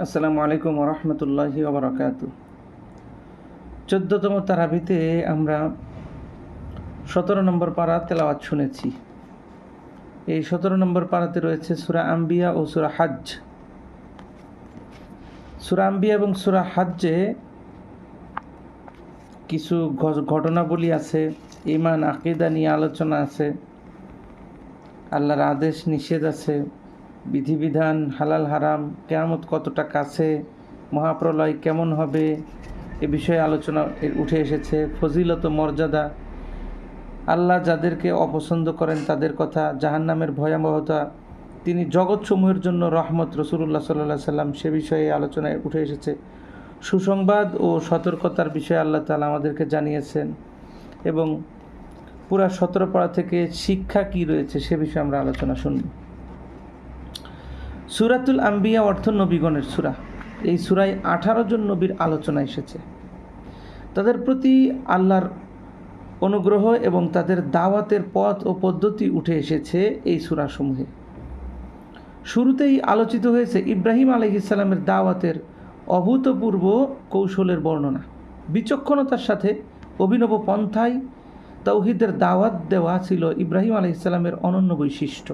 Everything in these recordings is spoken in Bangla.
আসসালামু আলাইকুম রহমতুল্লাহি ওবরাকাত চোদ্দতম তারাবিতে আমরা সতেরো নম্বর পাড়া তেলাওয়াত শুনেছি। এই সতেরো নম্বর পাড়াতে রয়েছে সুরা আম্বিয়া ও সুরা হাজ সুরা আম্বিয়া এবং সুরা হাজ্জে কিছু ঘটনাবলী আছে ইমান আকিদা নিয়ে আলোচনা আছে, আল্লাহর আদেশ নিষেধ আছে বিধিবিধান, হালাল, হারাম, কেয়ামত কতটা কাছে, মহাপ্রলয় কেমন হবে, এ বিষয়ে আলোচনা উঠে এসেছে। ফজিলত মর্যাদা, আল্লাহ যাদেরকে অপছন্দ করেন তাদের কথা, জাহান্নামের ভয়াবহতা, তিনি জগৎসমূহের জন্য রহমত রসুল্লাহ সাল্লাহ সাল্লাম, সে বিষয়ে আলোচনায় উঠে এসেছে। সুসংবাদ ও সতর্কতার বিষয়ে আল্লাহ তালা আমাদেরকে জানিয়েছেন এবং পুরা সতেরো থেকে শিক্ষা কি রয়েছে সে বিষয়ে আমরা আলোচনা শুনব। সুরাতুল আম্বিয়া অর্থ নবীগণের সুরা। এই সুরায় আঠারো জন নবীর আলোচনা এসেছে। তাদের প্রতি আল্লাহর অনুগ্রহ এবং তাদের দাওয়াতের পথ ও পদ্ধতি উঠে এসেছে এই সুরাসমূহে। শুরুতেই আলোচিত হয়েছে ইব্রাহিম আলহিসাল্লামের দাওয়াতের অভূতপূর্ব কৌশলের বর্ণনা। বিচক্ষণতার সাথে অভিনব পন্থায় তৌহিদের দাওয়াত দেওয়া ছিল ইব্রাহিম আলহিসাল্লামের অনন্য বৈশিষ্ট্য।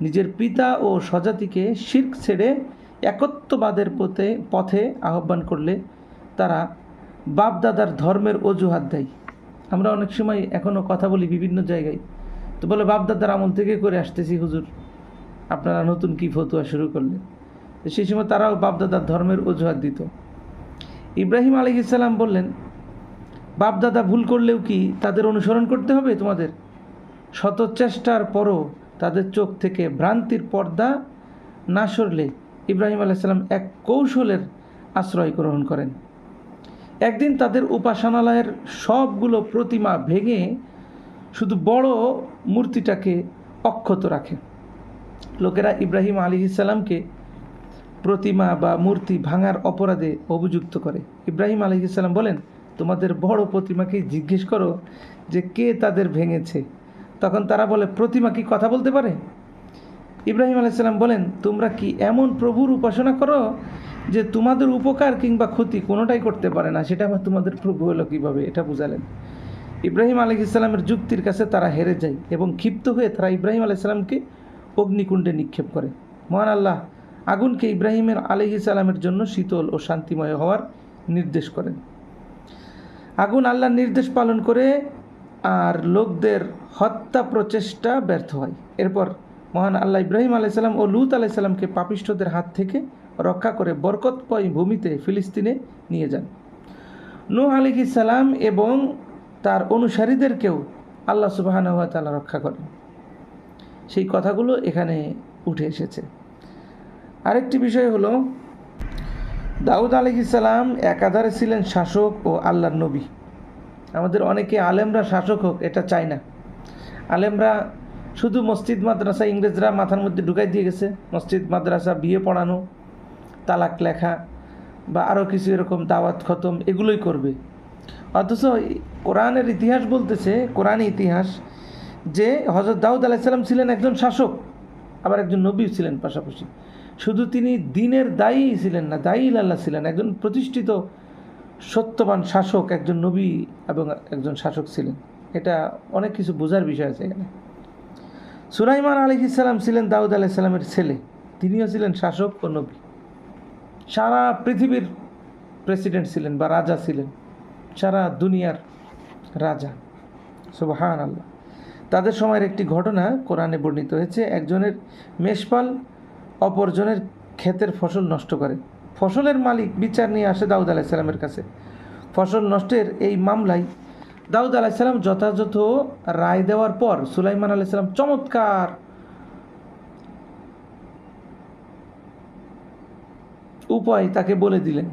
নিজের পিতা ও স্বজাতিকে শির্ক ছেড়ে একত্ববাদের পথে পথে আহ্বান করলে তারা বাপদাদার ধর্মের অজুহাত দেয়। আমরা অনেক সময় এখনও কথা বলি বিভিন্ন জায়গায়। তো বলে, বাপদাদার আমল থেকে করে আসতেছি হুজুর। আপনারা নতুন কি ফতুয়া শুরু করলেন? সেই সময় তারাও বাপদাদার ধর্মের অজুহাত দিত। ইব্রাহিম আলী ইসাল্লাম বললেন, বাপদাদা ভুল করলেও কি তাদের অনুসরণ করতে হবে তোমাদের? শত চেষ্টার পরও তাদের চোখ থেকে ভ্রান্তির পর্দা না সরলে ইব্রাহিম আলাইসাল্লাম এক কৌশলের আশ্রয় গ্রহণ করেন। একদিন তাদের উপাসনালয়ের সবগুলো প্রতিমা ভেঙে শুধু বড় মূর্তিটাকে অক্ষত রাখে। লোকেরা ইব্রাহিম আলী ইসাল্লামকে প্রতিমা বা মূর্তি ভাঙার অপরাধে অভিযুক্ত করে। ইব্রাহিম আলী ইসাল্লাম বলেন, তোমাদের বড় প্রতিমাকে জিজ্ঞেস করো যে কে তাদের ভেঙেছে? তখন তারা বলে, প্রতিমা কি কথা বলতে পারে? ইব্রাহিম আলাইসাল্লাম বলেন, তোমরা কি এমন প্রভুর উপাসনা করো যে তোমাদের উপকার কিংবা ক্ষতি কোনোটাই করতে পারে না? সেটা আবার তোমাদের প্রভু হলো কীভাবে? এটা বুঝালেন। ইব্রাহিম আলী ইসলামের যুক্তির কাছে তারা হেরে যায় এবং ক্ষিপ্ত হয়ে তারা ইব্রাহিম আলাইসাল্লামকে অগ্নিকুণ্ডে নিক্ষেপ করে। মহান আল্লাহ আগুনকে ইব্রাহিমের আলী ইসলামের জন্য শীতল ও শান্তিময় হওয়ার নির্দেশ করেন। আগুন আল্লাহর নির্দেশ পালন করে আর লোকদের হত্যা প্রচেষ্টা ব্যর্থ হয়। এরপর মহান আল্লাহ ইব্রাহিম আলাইসাল্লাম ও লুত আলাইসাল্লামকে পাপিষ্ঠদের হাত থেকে রক্ষা করে বরকতপয় ভূমিতে ফিলিস্তিনে নিয়ে যান। নূহ আলী সালাম এবং তার অনুসারীদেরকেও আল্লাহ সুবাহান তালা রক্ষা করেন। সেই কথাগুলো এখানে উঠে এসেছে। আরেকটি বিষয় হলো, দাউদ আলী সালাম একাধারে ছিলেন শাসক ও আল্লাহর নবী। আমাদের অনেকে আলেমরা শাসক হোক, এটা চায় না। আলেমরা শুধু মসজিদ, মাদ্রাসা ইংরেজরা মাথার মধ্যে ঢুকাই দিয়ে গেছে। মসজিদ, মাদ্রাসা, বিয়ে পড়ানো, তালাক লেখা বা আরও কিছু এরকম দাওয়াত খতম, এগুলোই করবে। অথচ কোরআনের ইতিহাস বলতেছে, কোরআনী ইতিহাস, যে হজরত দাউদ আলাইসাল্লাম ছিলেন একজন শাসক, আবার একজন নবী ছিলেন পাশাপাশি। শুধু তিনি দিনের দায়ী ছিলেন না, দায়ী আল্লাহ ছিলেন, একজন প্রতিষ্ঠিত সত্যবান শাসক, একজন নবী এবং একজন শাসক ছিলেন। এটা অনেক কিছু বোঝার বিষয় আছে এখানে। সুলাইমান আলী ইসলাম ছিলেন দাউদ আলাইসাল্লামের ছেলে। তিনিও ছিলেন শাসক ও নবী। সারা পৃথিবীর প্রেসিডেন্ট ছিলেন বা রাজা ছিলেন। সারা দুনিয়ার রাজা। সুবাহান আল্লাহ তাদের সময়ের একটি ঘটনা কোরআনে বর্ণিত হয়েছে, একজনের মেষপাল অপরজনের ক্ষেতের ফসল নষ্ট করে। ফসলের মালিক বিচার নিয়ে আসে দাউদ আলাইসাল্লামের কাছে। ফসল নষ্টের এই মামলায় দাউদ আলাইসাল্লাম যথাযথ রায় দেওয়ার পর সুলাইমান আলাইসাল্লাম চমৎকার। উপায় তাকে বলে দিলেন।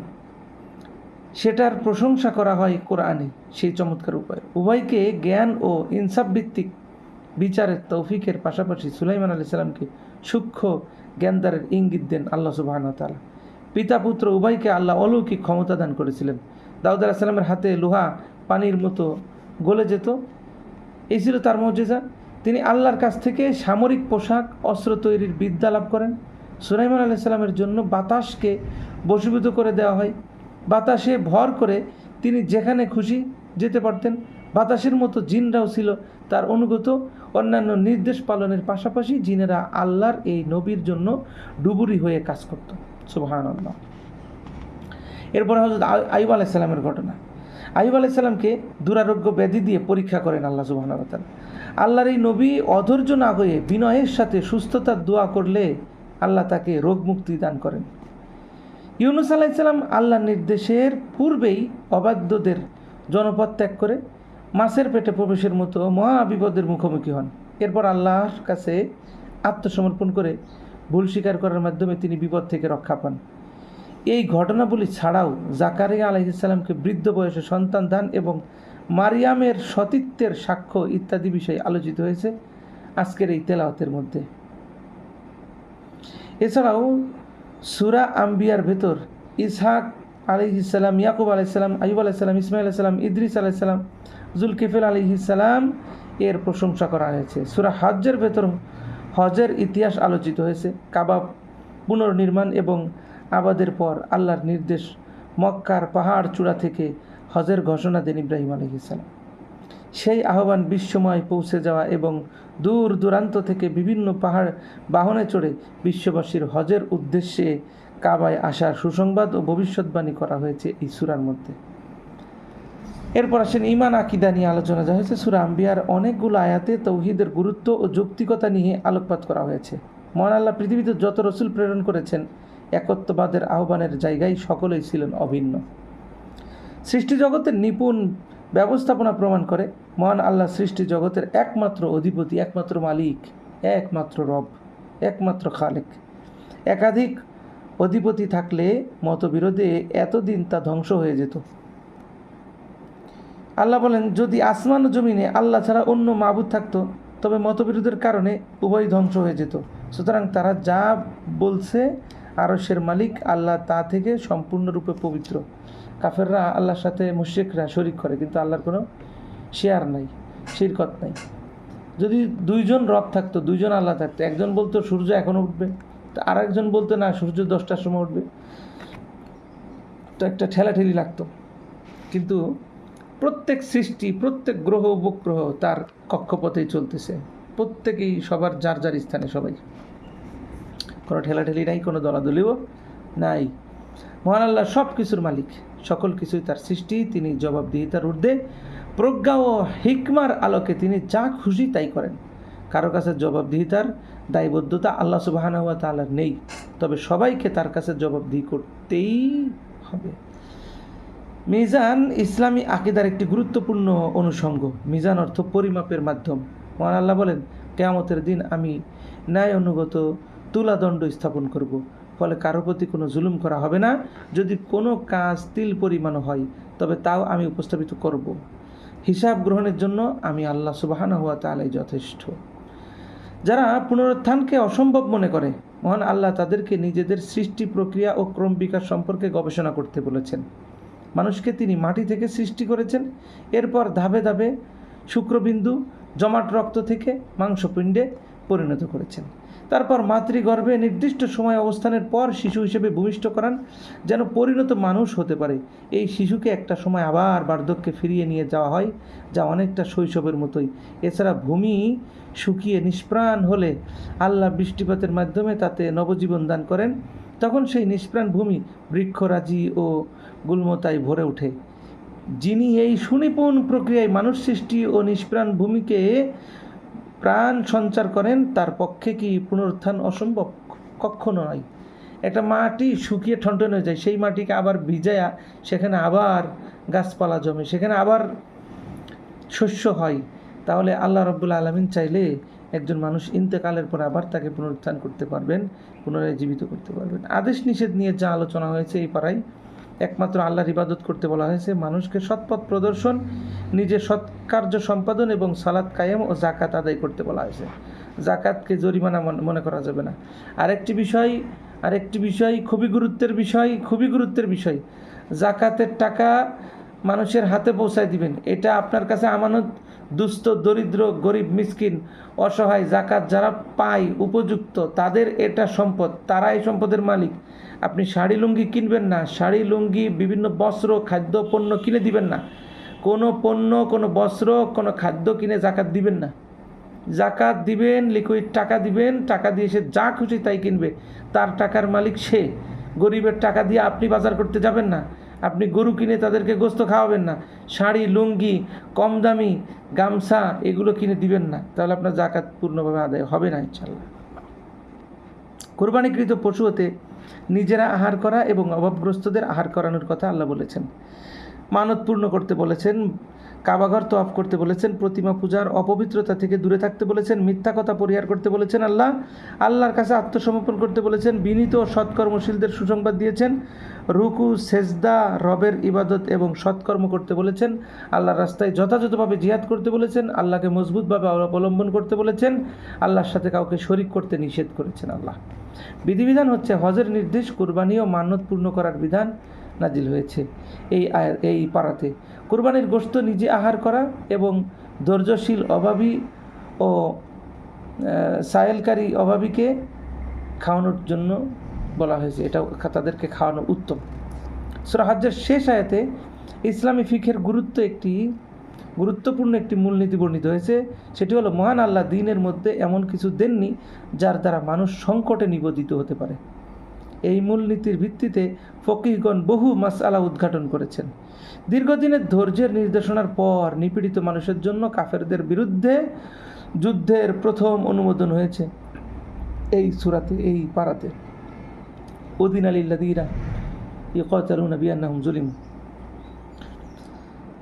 সেটার প্রশংসা করা হয় কোরআনে, সেই চমৎকার উপায়। উভয়কে জ্ঞান ও ইনসাফ ভিত্তিক বিচারের তৌফিকের পাশাপাশি সুলাইমান আলি সাল্লামকে সূক্ষ্ম জ্ঞানদারের ইঙ্গিত দেন আল্লাহ সুবাহন তালা পিতা পুত্র উভয়কে আল্লাহ অলৌকিক ক্ষমতা দান করেছিলেন। দাউদ আলাহ সাল্লামের হাতে লোহা পানির মতো গলে যেত। এই ছিল তার মর্যাদা তিনি আল্লাহর কাছ থেকে সামরিক পোশাক, অস্ত্র তৈরির বিদ্যা লাভ করেন। সুলাইমান আলাইসাল্লামের জন্য বাতাসকে বশীভূত করে দেওয়া হয়। বাতাসে ভর করে তিনি যেখানে খুশি যেতে পারতেন। বাতাসের মতো জিনরাও ছিল তার অনুগত। অন্যান্য নির্দেশ পালনের পাশাপাশি জিনেরা আল্লাহর এই নবীর জন্য ডুবুরি হয়ে কাজ করত। আল্লাহ এরপরে হজরত আইব আলাইসাল্লামের ঘটনা। আইব আলাইসাল্লামকে দুরারোগ্য ব্যাধি দিয়ে পরীক্ষা করেন আল্লাহ সুবাহান আল্লাহর এই নবী অধৈর্য না হয়ে বিনয়ের সাথে সুস্থতার দোয়া করলে আল্লাহ তাকে রোগ মুক্তি দান করেন। ইউনুস আলাইসাল্লাম আল্লাহর নির্দেশের পূর্বেই অবাধ্যদের জনপদ ত্যাগ করে মাছের পেটে প্রবেশের মতো মহা বিপদের মুখোমুখি হন। এরপর আল্লাহর কাছে আত্মসমর্পণ করে ভুল স্বীকার করার মাধ্যমে তিনি বিপদ থেকে রক্ষা পান। এই ঘটনাবলী ছাড়াও জাকারিয়া আলাইসাল্লামকে বৃদ্ধ বয়সে সন্তান দান এবং মারিয়ামের সতীত্বের সাক্ষ্য ইত্যাদি বিষয় আলোচিত হয়েছে আজকের এই তেলাওয়াতের মধ্যে। এছাড়াও সুরা আম্বিয়ার ভেতর ইসহাক আলিহিসাল্লাম ইয়াকুব আলাইসাল্লাম আইব আলাইসাল্লাম ইসমাইল আলাইসাল্লাম ইদ্রিস আলাইসাল্লাম জুলকিফিল আলিহিসাল্লাম এর প্রশংসা করা হয়েছে। সুরা হজ্জের ভেতর হজের ইতিহাস আলোচিত হয়েছে। কাবাব পুনর্নির্মাণ এবং আবাদের পর আল্লাহর নির্দেশ মক্কার পাহাড় চূড়া থেকে হজের ঘোষণা দেন ইব্রাহিম আলহিসাল্লাম সেই আহ্বান বিশ্বময় পৌঁছে যাওয়া এবং দূর দূরান্ত থেকে বিভিন্ন পাহাড় বাহনে চড়ে বিশ্ববাসীর হজের উদ্দেশ্যে কাবায় আসার সুসংবাদ ও ভবিষ্যৎবাণী করা হয়েছে এই সুরার মধ্যে। এরপর আসেন ইমান আকিদা নিয়ে আলোচনা। যা হয়েছে সুরা আম্বিয়ার অনেকগুলো আয়াতে তৌহিদের গুরুত্ব ও যৌক্তিকতা নিয়ে আলোকপাত করা হয়েছে। মহান আল্লাহ পৃথিবীতে যত রসুল প্রেরণ করেছেন একত্ববাদের আহ্বানের জায়গায় সকলেই ছিলেন অভিন্ন। সৃষ্টি জগতের নিপুণ ব্যবস্থাপনা প্রমাণ করে, মহান আল্লাহ সৃষ্টি জগতের একমাত্র অধিপতি, একমাত্র মালিক, একমাত্র রব, একমাত্র খালেক। একাধিক অধিপতি থাকলে মতবিরোধে এতদিন তা ধ্বংস হয়ে যেত। আল্লাহ বলেন, যদি আসমান জমিনে আল্লাহ ছাড়া অন্য মাবুদ থাকতো, তবে মতবিরোধের কারণে উভয় ধ্বংস হয়ে যেত। সুতরাং তারা যা বলছে আরসের মালিক আল্লাহ তা থেকে সম্পূর্ণরূপে পবিত্র। কাফেররা আল্লাহর সাথে মুশেকরা শরিক করে, কিন্তু আল্লাহর কোনো শেয়ার নাই, শিরকত নাই। যদি দুইজন রব থাকতো, দুইজন আল্লাহ থাকতো, একজন বলতো সূর্য এখন উঠবে আর একজন বলতো না সূর্য দশটার সময় উঠবে। তো একটা ঠেলাঠেলি লাগতো। কিন্তু প্রত্যেক সৃষ্টি, প্রত্যেক গ্রহ, উপগ্রহ তার কক্ষপথেই চলতেছে। প্রত্যেকেই সবার যার যার স্থানে সবাই। কোনো ঠেলাঠেলি নাই, কোনো দলাদলিও নাই। মহান আল্লাহ সব কিছুর মালিক, সকল কিছুই তার সৃষ্টি, তিনি জবাবদিহিতার ঊর্ধ্বে প্রজ্ঞা ও হিকমার আলোকে তিনি যা খুশি তাই করেন। কারও কাছে জবাবদিহিতার দায়বদ্ধতা আল্লাহ সুবাহানা হুয়া নেই, তবে সবাইকে তার কাছে জবাবদিহি করতেই হবে। মিজান ইসলামী আকিদার একটি গুরুত্বপূর্ণ অনুষঙ্গ, মিজান অর্থ পরিমাপের মাধ্যম। মহান আল্লাহ বলেন, কেয়ামতের দিন আমি ন্যায় অনুগত তুলাদণ্ড স্থাপন করব। ফলে কারও প্রতি কোনো জুলুম করা হবে না। যদি কোনো কাজ তিল পরিমাণ হয়, তবে তাও আমি উপস্থাপিত করব। হিসাব গ্রহণের জন্য আমি আল্লাহ সুবাহানা হুয়া তালাই যথেষ্ট। যারা পুনরুত্থানকে অসম্ভব মনে করে, মহান আল্লাহ তাদেরকে নিজেদের সৃষ্টি প্রক্রিয়া ও ক্রম বিকাশ সম্পর্কে গবেষণা করতে বলেছেন। মানুষকে তিনি মাটি থেকে সৃষ্টি করেছেন। এরপর ধাপে ধাপে শুক্রবিন্দু, জমাট রক্ত থেকে মাংসপিণ্ডে পরিণত করেছেন। তারপর মাতৃগর্ভে নির্দিষ্ট সময় অবস্থানের পর শিশু হিসেবে ভূমিষ্ঠ করান, যেন পরিণত মানুষ হতে পারে। এই শিশুকে একটা সময় আবার বার্ধক্যে ফিরিয়ে নিয়ে যাওয়া হয়, যা অনেকটা শৈশবের মতোই। এছাড়া ভূমি শুকিয়ে নিষ্প্রাণ হলে আল্লাহ বৃষ্টিপাতের মাধ্যমে তাতে নবজীবন দান করেন। তখন সেই নিষ্প্রাণ ভূমি বৃক্ষরাজি ও গুল্মতায় ভরে ওঠে। যিনি এই সুনিপুণ প্রক্রিয়ায় মানুষ সৃষ্টি ও নিষ্প্রাণ ভূমিকে প্রাণ সঞ্চার করেন, তার পক্ষে কি পুনরুত্থান অসম্ভব? কখনো নয় একটা মাটি শুকিয়ে ঠনঠন হয়ে যায়, সেই মাটিকে আবার ভিজায়া সেখানে আবার গাছপালা জমে, সেখানে আবার শস্য হয়। তাহলে আল্লাহ রব্বুল আলমিন চাইলে একজন মানুষ ইন্তেকালের পর আবার তাকে পুনরুত্থান করতে পারবেন, পুনরায় জীবিত করতে পারবেন। আদেশ নিষেধ নিয়ে যা আলোচনা হয়েছে এই পাড়ায় একমাত্র আল্লাহর ইবাদত করতে বলা হয়েছে, মানুষকে সৎপথ প্রদর্শন নিজের সৎকার্য সম্পাদন এবং সালাদ কায়েম ও জাকাত আদায় করতে বলা হয়েছে। জাকাতকে জরিমানা মন- করা যাবে না। আরেকটি বিষয় আরেকটি বিষয় খুবই গুরুত্বের বিষয়, খুবই গুরুত্বের বিষয়। জাকাতের টাকা মানুষের হাতে পৌঁছায় দিবেন। এটা আপনার কাছে আমানত, দুস্থ, দরিদ্র, গরিব, মিসকিন, অসহায় জাকাত যারা পায়, উপযুক্ত, তাদের এটা সম্পদ, তারাই সম্পদের মালিক। আপনি শাড়ি লুঙ্গি কিনবেন না, শাড়ি, লুঙ্গি, বিভিন্ন বস্ত্র, খাদ্য, পণ্য কিনে দিবেন না। কোনো পণ্য, কোনো বস্ত্র, কোনো খাদ্য কিনে জাকাত দিবেন না। জাকাত দিবেন লিকুইড টাকা দিবেন, টাকা দিয়ে সে যা খুশি তাই কিনবে। তার টাকার মালিক সে। গরিবের টাকা দিয়ে আপনি বাজার করতে যাবেন না। আপনি গরু কিনে তাদেরকে গোস্ত খাওয়াবেন না। শাড়ি, লুঙ্গি কম দামি গামছা, এগুলো কিনে দিবেন না। তাহলে আপনার জাকাত পূর্ণভাবে আদায় হবে না ইনশাল্লাহ কোরবানিকৃত পশু হতে নিজেরা আহার করা এবং অভাবগ্রস্তদের আহার করানোর কথা আল্লাহ বলেছেন। মানত পূর্ণ করতে বলেছেন। কাবাঘর তোয়াফ করতে বলেছেন, প্রতিমা পূজার অপবিত্রতা থেকে দূরে থাকতে বলেছেন, মিথ্যা কথা পরিহার করতে বলেছেন আল্লাহ। আল্লাহর কাছে আত্মসমর্পণ করতে বলেছেন, বিনীত ও সৎকর্মশীলদের সুসংবাদ দিয়েছেন, রুকু, সেজদা, রবের ইবাদত এবং সৎকর্ম করতে বলেছেন, আল্লাহর রাস্তায় যথাযথভাবে জিহাদ করতে বলেছেন, আল্লাহকে মজবুতভাবে অবলম্বন করতে বলেছেন, আল্লাহর সাথে কাউকে শরিক করতে নিষেধ করেছেন আল্লাহ। বিধিবিধান হচ্ছে হজের নির্দেশ কুরবানি ও মান্যত পূর্ণ করার বিধান। নাজিল হয়েছে। এই এই পাড়াতে কোরবানির গোশত নিজে আহার করা এবং ধৈর্যশীল অভাবী ও সায়েলকারী অভাবীকে খাওয়ানোর জন্য বলা হয়েছে। এটা তাদেরকে খাওয়ানো উত্তম। সুরা শেষ আয়াতে ইসলামী ফিখের গুরুত্ব একটি, গুরুত্বপূর্ণ একটি মূলনীতি বর্ণিত হয়েছে। সেটি হলো, মহান আল্লাহ দিনের মধ্যে এমন কিছু দেননি যার দ্বারা মানুষ সংকটে নিবেদিত হতে পারে। এই মূলনীতির ভিত্তিতে ফকিহগণ বহু মাসআলা উদ্ঘাটন করেছেন। দীর্ঘদিনের ধৈর্যের নির্দেশনার পর নিপীড়িত মানুষের জন্য কাফেরদের বিরুদ্ধে যুদ্ধের প্রথম অনুমোদন হয়েছে এই সুরাতে, এই পাড়াতে ওদিন আলিল্লাদিরা ইকতালুনা জুলিম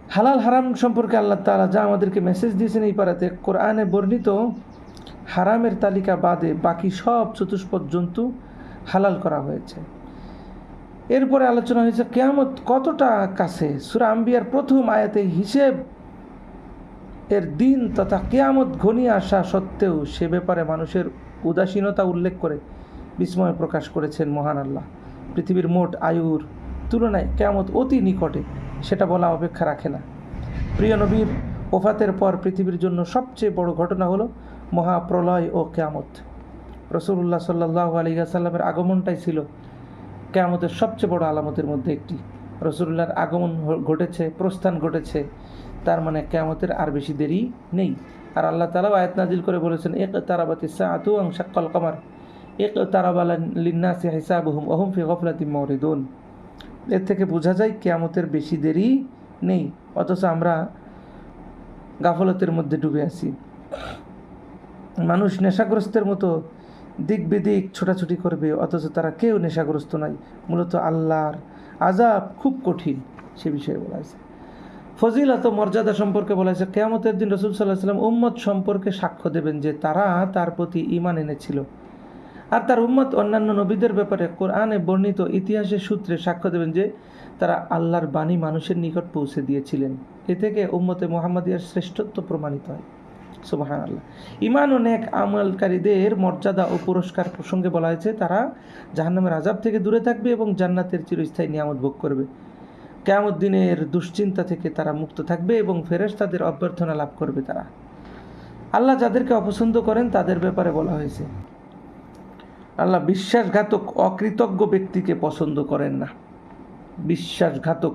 হালাল হারাম সম্পর্কে আল্লাহ তাআলা যা আমাদেরকে মেসেজ দিয়েছেন এই পাড়াতে কোরআনে বর্ণিত হারামের তালিকা বাদে বাকি সব চতুষ্পদ জন্তু হালাল করা হয়েছে। এরপরে আলোচনা হয়েছে, কেয়ামত কতটা কাছে? সুরা আম্বিয়ার প্রথম আয়াতে হিসেব এর দিন তথা কেয়ামত ঘনিয়ে আসা সত্ত্বেও সে ব্যাপারে মানুষের উদাসীনতা উল্লেখ করে বিস্ময় প্রকাশ করেছেন মহান আল্লাহ। পৃথিবীর মোট আয়ুর তুলনায় কেয়ামত অতি নিকটে, সেটা বলা অপেক্ষা রাখে না। প্রিয় নবীর ওফাতের পর পৃথিবীর জন্য সবচেয়ে বড় ঘটনা হলো মহাপ্রলয় ও কেয়ামত। রসুল্লাহ সাল্লাহ আলী আসাল্লামের আগমনটাই ছিল কেয়ামতের সবচেয়ে বড় আলামতের মধ্যে একটি। রসুল্লাহর আগমন ঘটেছে, প্রস্থান ঘটেছে, তার মানে কেয়ামতের আর বেশি দেরি নেই। আর আল্লাহ তালাও আয়াত নাজিল করে বলেছেন এক তারাবাতি সাআতু আং শাক্কাল কামার এক তারাবালা লিন্নাসি হিসাবহুম অহুম ফি গফলাতি মরিদুন এর থেকে বোঝা যায় কেয়ামতের বেশি দেরি নেই, অথচ আমরা গাফলতের মধ্যে ডুবে আছি। মানুষ নেশাগ্রস্তের মতো দিক বিদিক ছোটাছুটি করবে, অথচ তারা কেউ নেশাগ্রস্ত নয় মূলত আল্লাহর আজাব খুব কঠিন, সে বিষয়ে বলা হয়েছে। ফজিলত মর্যাদা সম্পর্কে বলা হয়েছে, কেয়ামতের দিন রসুল সাল্লাহ সাল্লাম উম্মত সম্পর্কে সাক্ষ্য দেবেন যে তারা তার প্রতি ইমান এনেছিল। আর তার উম্মত অন্যান্য নবীদের ব্যাপারে কোরআনে বর্ণিত ইতিহাসের সূত্রে সাক্ষ্য দেবেন যে তারা আল্লাহর বাণী মানুষের নিকট পৌঁছে দিয়েছিলেন। এ থেকে উম্মতে মোহাম্মদিয়ার শ্রেষ্ঠত্ব প্রমাণিত হয়। সুবাহান আল্লাহ ইমান ও আমলকারীদের মর্যাদা ও পুরস্কার প্রসঙ্গে বলা হয়েছে, তারা জাহান্নামের আজাব থেকে দূরে থাকবে এবং জান্নাতের চিরস্থায়ী নিয়ামত ভোগ করবে। দিনের দুশ্চিন্তা থেকে তারা মুক্ত থাকবে এবং ফেরেশ তাদের অভ্যর্থনা লাভ করবে তারা। আল্লাহ যাদেরকে অপছন্দ করেন, তাদের ব্যাপারে বলা হয়েছে, আল্লাহ বিশ্বাসঘাতক, অকৃতজ্ঞ ব্যক্তিকে পছন্দ করেন না। বিশ্বাসঘাতক,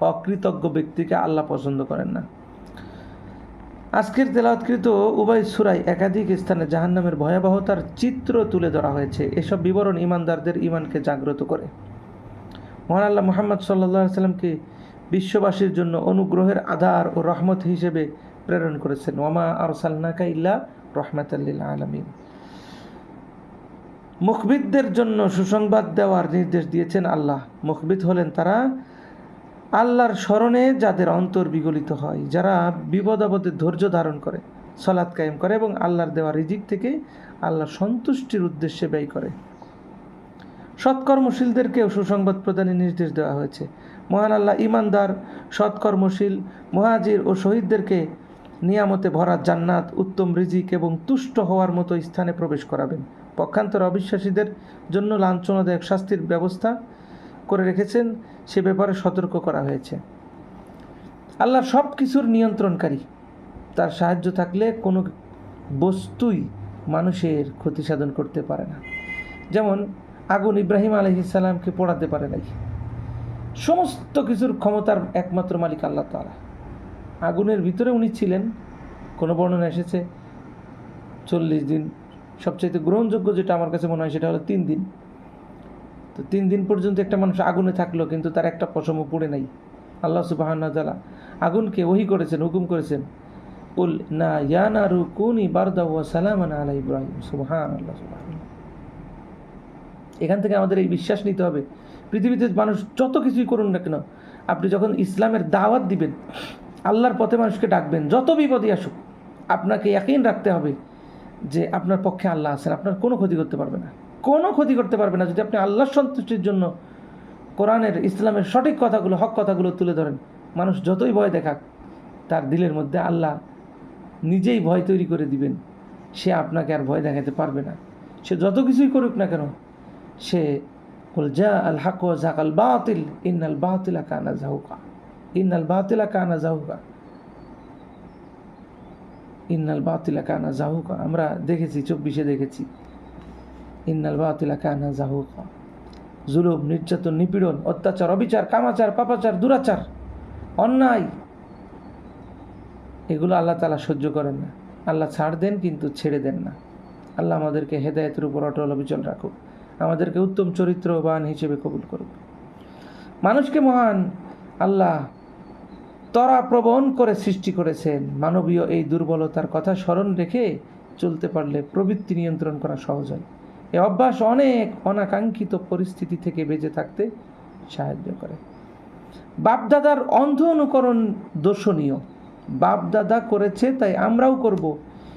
অকৃতজ্ঞ ব্যক্তিকে আল্লাহ পছন্দ করেন না। আজকের তেলাওয়াতকৃত উভয় সুরাই একাধিক স্থানে জাহান্নামের ভয়াবহতার চিত্র তুলে ধরা হয়েছে। এসব বিবরণ ইমানদারদের ইমানকে জাগ্রত করে। মহান আল্লাহ মোহাম্মদ সাল্লাহ সাল্লামকে বিশ্ববাসীর জন্য অনুগ্রহের আধার ও রহমত হিসেবে প্রেরণ করেছেন। ওমা আর সাল্লাকা ইল্লা রহমতাল্লিল আলমিন। মুখবিদদের জন্য সুসংবাদ দেওয়ার নির্দেশ দিয়েছেন আল্লাহ। মুখবিদ হলেন তারা আল্লাহর স্মরণে যাদের অন্তর বিগলিত হয়, যারা বিপদ আপদে ধৈর্য ধারণ করে সলাৎ কায়েম করে এবং আল্লাহর দেওয়া রিজিক থেকে আল্লাহর সন্তুষ্টির উদ্দেশ্যে ব্যয় করে। সৎকর্মশীলদেরকেও সুসংবাদ প্রদানের নির্দেশ দেওয়া হয়েছে। মহান আল্লাহ ইমানদার, সৎকর্মশীল, মহাজির ও শহীদদেরকে নিয়ামতে ভরা জান্নাত, উত্তম রিজিক এবং তুষ্ট হওয়ার মতো স্থানে প্রবেশ করাবেন। পক্ষান্তর অবিশ্বাসীদের জন্য লাঞ্ছনাদায়ক শাস্তির ব্যবস্থা করে রেখেছেন, সে ব্যাপারে সতর্ক করা হয়েছে। আল্লাহ সব কিছুর নিয়ন্ত্রণকারী। তার সাহায্য থাকলে কোনো বস্তুই মানুষের ক্ষতি সাধন করতে পারে না। যেমন, আগুন ইব্রাহিম আলহিসাল্লামকে পড়াতে পারে নাই। সমস্ত কিছুর ক্ষমতার একমাত্র মালিক আল্লাহ তালা আগুনের ভিতরে উনি ছিলেন, কোনো বর্ণনা এসেছে। চল্লিশ দিন। সবচাইতে গ্রহণযোগ্য যেটা আমার কাছে মনে হয় সেটা হলো তিন দিন। তো তিন দিন পর্যন্ত একটা মানুষ আগুনে থাকল, কিন্তু তার একটা পশমও পড়ে নাই। আল্লাহ সুবাহান্না তালা আগুনকে ওহি করেছেন, হুকুম করেছেন উল না ইয়া না রু কুনি বারদা ওয়া সালামান আলা ইব্রাহিম। সুবহান আল্লাহ এখান থেকে আমাদের এই বিশ্বাস নিতে হবে। পৃথিবীতে মানুষ যত কিছুই করুন না কেন, আপনি যখন ইসলামের দাওয়াত দিবেন, আল্লাহর পথে মানুষকে ডাকবেন, যত বিপদই আসুক, আপনাকে একই রাখতে হবে যে আপনার পক্ষে আল্লাহ আছেন, আপনার কোনো ক্ষতি করতে পারবে না। কোনো ক্ষতি করতে পারবে না যদি আপনি আল্লাহর সন্তুষ্টির জন্য কোরআনের, ইসলামের সঠিক কথাগুলো, হক কথাগুলো তুলে ধরেন। মানুষ যতই ভয় দেখাক, তার দিলের মধ্যে আল্লাহ নিজেই ভয় তৈরি করে দিবেন। সে আপনাকে আর ভয় দেখাতে পারবে না। সে যত কিছুই করুক না কেন, সে যা আল হাক আল বাতিল, ইন্নাল বাতিলা কানা জাহুকা। ইন্নাল বাতিলা কানা জাহুকা। ইন্নাল বাতিলা কানা জাহুকা। আমরা দেখেছি, চব্বিশে দেখেছি। ইন্নাল বাতিলা কানা জাহুকা। জুলুম, নির্যাতন, নিপীড়ন, অত্যাচার, অবিচার, কামাচার, পাপাচার, দুরাচার, অন্যায়, এগুলো আল্লাহ তালা সহ্য করেন না। আল্লাহ ছাড় দেন কিন্তু ছেড়ে দেন না। আল্লাহ আমাদেরকে হেদায়তের উপর অটল অবিচল রাখুক। আমাদেরকে উত্তম চরিত্রবান হিসেবে কবুল করুক। মানুষকে মহান আল্লাহ তরা প্রবণ করে সৃষ্টি করেছেন। মানবীয় এই দুর্বলতার কথা স্মরণ রেখে চলতে পারলে প্রবৃত্তি নিয়ন্ত্রণ করা সহজ হয়। এ অভ্যাস অনেক অনাকাঙ্ক্ষিত পরিস্থিতি থেকে বেঁচে থাকতে সাহায্য করে। বাপদাদার অন্ধ অনুকরণ দোষণীয় বাপদাদা করেছে, তাই আমরাও করব।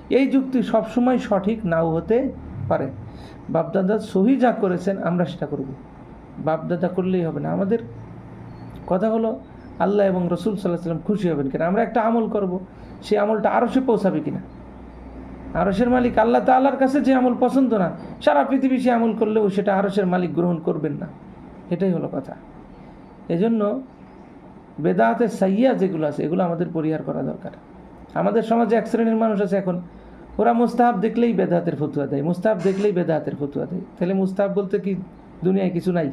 এই যুক্তি সবসময় সঠিক নাও হতে পারে। বাপদাদা সহি যা করেছেন, আমরা সেটা করব। বাপদাদা করলেই হবে না। আমাদের কথা হলো, আল্লাহ এবং রসুল সাল্লাহ সাল্লাম খুশি হবেন কিনা? আমরা একটা আমল করব, সেই আমলটা আরও সে পৌঁছাবে কিনা? আরসের মালিক আল্লাহ তাল্লার কাছে যে আমল পছন্দ না, সারা পৃথিবী সে আমল করলেও সেটা আরসের মালিক গ্রহণ করবেন না। এটাই হলো কথা। এজন্য বেদাহাতের সাইয়া যেগুলো আছে, এগুলো আমাদের পরিহার করা দরকার। আমাদের সমাজে এক শ্রেণির মানুষ আছে এখন। ওরা মুস্তাহাব দেখলেই বেদাহাতের ফতুয়া দেয়, মুস্তাহাব দেখলেই বেদাহাতের ফতুয়া দেয়। তাহলে মুস্তাহাব বলতে কি দুনিয়ায় কিছু নাই?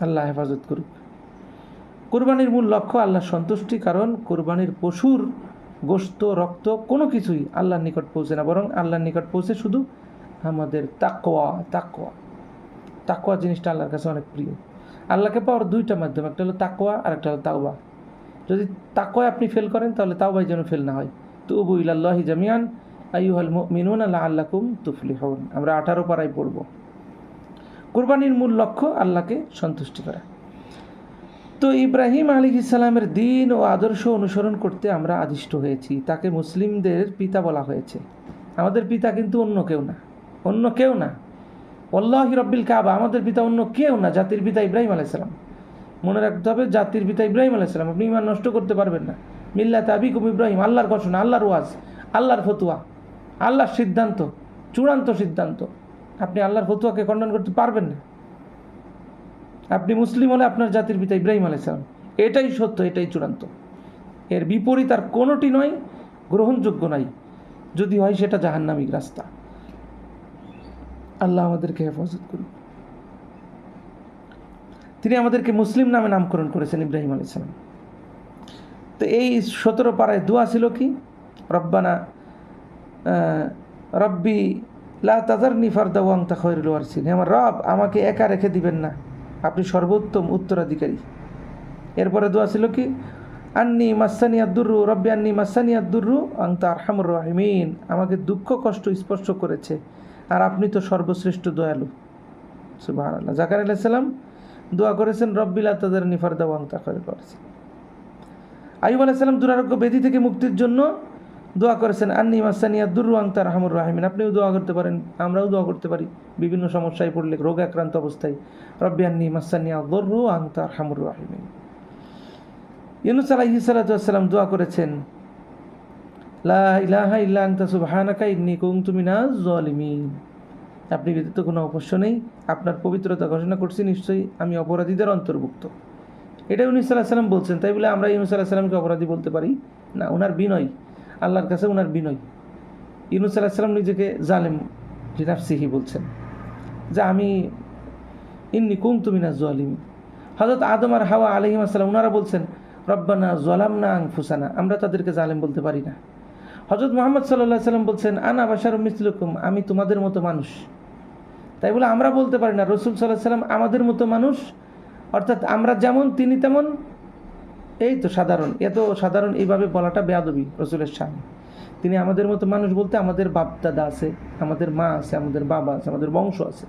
আল্লাহ হেফাজত করুক। কোরবানির মূল লক্ষ্য আল্লাহ সন্তুষ্টি, কারণ কোরবানির পশুর গোস্ত রক্ত, কোনো কিছুই আল্লাহর নিকট পৌঁছে না, বরং আল্লাহর নিকট পৌঁছে শুধু আমাদের তাকোয়া তাকোয়া তাকোয়া জিনিসটা আল্লাহর কাছে অনেক প্রিয়। আল্লাহকে পাওয়ার দুইটা মাধ্যম, একটা হলো তাকোয়া আর একটা হলো তাওবা। যদি তাকোয়ায় আপনি ফেল করেন, তাহলে তাওবাই যেন ফেল না হয়। তো উবু ইলাল্লাহি জামিয়ান আইহাল মিনুন আল্লাহ আল্লাকুম তুফলি হন আমরা আঠারো পাড়ায় পড়ব। কোরবানির মূল লক্ষ্য আল্লাহকে সন্তুষ্টি করা। তো ইব্রাহিম আলী ইসলামের দিন ও আদর্শ অনুসরণ করতে আমরা আদিষ্ট হয়েছি। তাকে মুসলিমদের পিতা বলা হয়েছে। আমাদের পিতা কিন্তু অন্য কেউ না। অন্য কেউ না। অল্লাহি রব্বিল কাবা, আমাদের পিতা অন্য কেউ না, জাতির পিতা ইব্রাহিম আলাইসালাম মনে রাখতে হবে, জাতির পিতা ইব্রাহিম আলাইসালাম আপনি ইমান নষ্ট করতে পারবেন না। মিল্লা তাবিকুম ইব্রাহিম, আল্লাহর ঘোষণা, আল্লাহর ওয়াজ, আল্লাহর ফতুয়া, আল্লাহর সিদ্ধান্ত, চূড়ান্ত সিদ্ধান্ত। আপনি আল্লাহর ফতুয়াকে খণ্ডন করতে পারবেন না। আপনি মুসলিম হলে আপনার জাতির পিতা ইব্রাহিম আলাইসালাম এটাই সত্য, এটাই চূড়ান্ত। এর বিপরীত আর কোনোটি নয়, গ্রহণযোগ্য নাই। যদি হয় সেটা জাহান্নামিক রাস্তা। আল্লাহ আমাদেরকে হেফাজত করুন। তিনি আমাদেরকে মুসলিম নামে নামকরণ করেছেন ইব্রাহিম আলাইসালাম তো এই সতেরো পাড়ায় দোয়া ছিল কি? রব্বানা রব্বি, লা তাজারনি নিফার ওয়াং তা খৈরুল ওয়ারসিন আমার রব, আমাকে একা রেখে দিবেন না। আপনি সর্বোত্তম উত্তরাধিকারী। এরপরে দোয়া ছিল কি? আন্নি মাসানি আদুরু রব্বি আন্নি মাসানি আদুরু আং তা আরহামুর রাহিমিন। আমাকে দুঃখ, কষ্ট স্পর্শ করেছে। আর আপনি তো সর্বশ্রেষ্ঠ দয়ালু। সুবাহ আল্লাহ জাকার আলাইসাল্লাম দোয়া করেছেন রব্বিলা তাদের নিফারদা ওয়াং তা খৈরুল ওয়ারসিন। আইব আলাইসাল্লাম দুরারোগ্য বেদি থেকে মুক্তির জন্য দোয়া করেছেন, আন্নি মাসানিয়া দুরু আংতার রাহমুর রাহিমিন। আপনিও দোয়া করতে পারেন, আমরাও দোয়া করতে পারি। বিভিন্ন সমস্যায় পড়লে রোগ আক্রান্ত অবস্থায়। রব্বি আন্নি মাসানিয়া দর্রু আংতার হামুর রাহিমিন। ইউনুস আলাহি সালাতাম দোয়া করেছেন, লা ইলাহা ইল্লা আংতা সুবহানাকা ইন্নি কুনতু মিনাজ জালিমিন আপনি ব্যতীত কোনো অবশ্য নেই। আপনার পবিত্রতা ঘোষণা করছি, নিশ্চয়ই আমি অপরাধীদের অন্তর্ভুক্ত। এটা ইউনুস সাল্লাহ সাল্লাম বলছেন, তাই বলে আমরা ইউনুস সাল্লাহ সাল্লামকে অপরাধী বলতে পারি? না ওনার বিনয়। আল্লাহর কাছে ওনার বিনয়। ইউনুস সাল্লাহ সাল্লাম নিজেকে জালেম জিনাফসিহি বলছেন, যে আমি ইন্নি কুম তুমি না জোয়ালিম হজরত আদম আর হাওয়া আলহিম আসসালাম ওনারা বলছেন, রব্বানা জলাম না আং ফুসানা আমরা তাদেরকে জালেম বলতে পারি না। হজরত মোহাম্মদ সাল্লাহ সাল্লাম বলছেন, আনা বাসার মিসলুকুম, আমি তোমাদের মতো মানুষ। তাই বলে, আমরা বলতে পারি না, রসুল সাল্লাহ সাল্লাম আমাদের মতো মানুষ, অর্থাৎ আমরা যেমন, তিনি তেমন এই তো সাধারণ, এত সাধারণ এইভাবে বলাটা বেয়াদবি রসুলের সামনে। তিনি আমাদের মতো মানুষ বলতে আমাদের বাপ দাদা আছে, আমাদের মা আছে, আমাদের বাবা আছে, আমাদের বংশ আছে।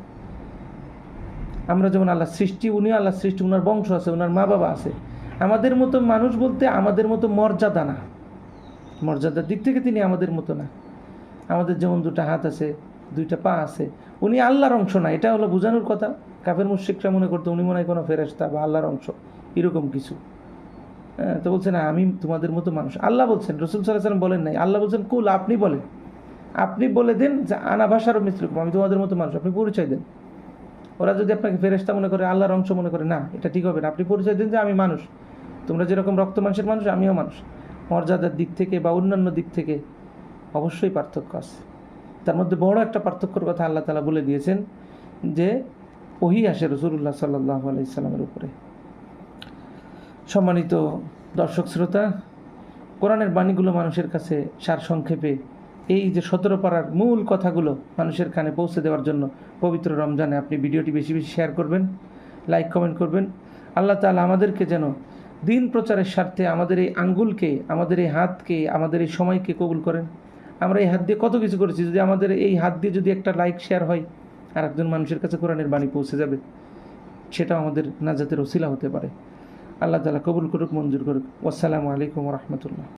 আমরা যেমন আল্লাহ সৃষ্টি, উনিও আল্লাহ সৃষ্টি ওনার বংশ আছে ওনার মা বাবা আছে। আমাদের মতো মানুষ বলতে আমাদের মতো মর্যাদা না। মর্যাদার দিক থেকে তিনি আমাদের মতো না। আমাদের যেমন দুটো হাত আছে, দুইটা পা আছে, উনি আল্লাহর অংশ না, এটা হলো বোঝানোর কথা। কাফের মুশিকরা মনে করতো উনি মনে হয় কোনো ফেরেস্তা বা আল্লাহর অংশ, এরকম কিছু। হ্যাঁ, তো বলছেন আমি তোমাদের মতো মানুষ। আল্লাহ বলছেন রসুল সাল্লাম বলেন নাই। আল্লাহ বলছেন কুল আপনি বলেন। আপনি বলে দেন যে আনা ভাষারও মিশ্রকম আমি তোমাদের মতো মানুষ আপনি পরিচয় দেন। ওরা যদি আপনাকে ফেরেস্তা মনে করে আল্লাহর অংশ মনে করে না এটা ঠিক হবে না। আপনি পরিচয় দিন যে আমি মানুষ। তোমরা যেরকম রক্ত মানুষের মানুষ আমিও মানুষ। মর্যাদার দিক থেকে বা অন্যান্য দিক থেকে অবশ্যই পার্থক্য আছে। তার মধ্যে বড় একটা পার্থক্যর কথা আল্লাহ তালা বলে দিয়েছেন যে ওহি আসে রসুল্লাহ সাল্লাহ আলাইসাল্লামের উপরে। সম্মানিত দর্শক শ্রোতা, কোরআনের বাণীগুলো মানুষের কাছে সার সংক্ষেপে এই যে সতেরো পাড়ার মূল কথাগুলো মানুষের কানে পৌঁছে দেওয়ার জন্য পবিত্র রমজানে আপনি ভিডিওটি বেশি বেশি শেয়ার করবেন, লাইক, কমেন্ট করবেন। আল্লাহ তাআলা আমাদেরকে যেন দিন প্রচারের স্বার্থে আমাদের এই আঙ্গুলকে, আমাদের এই হাতকে, আমাদের এই সময়কে কবুল করেন। আমরা এই হাত দিয়ে কত কিছু করেছি, যদি আমাদের এই হাত দিয়ে যদি একটা লাইক, শেয়ার হয় আর একজন মানুষের কাছে কোরআনের বাণী পৌঁছে যাবে। সেটাও আমাদের নাজাতের ওসিলা হতে পারে। আল্লাহ তালা কবুল করুক মঞ্জুর করুক। আসসালামু আলাইকুম রহমতুল্লাহ।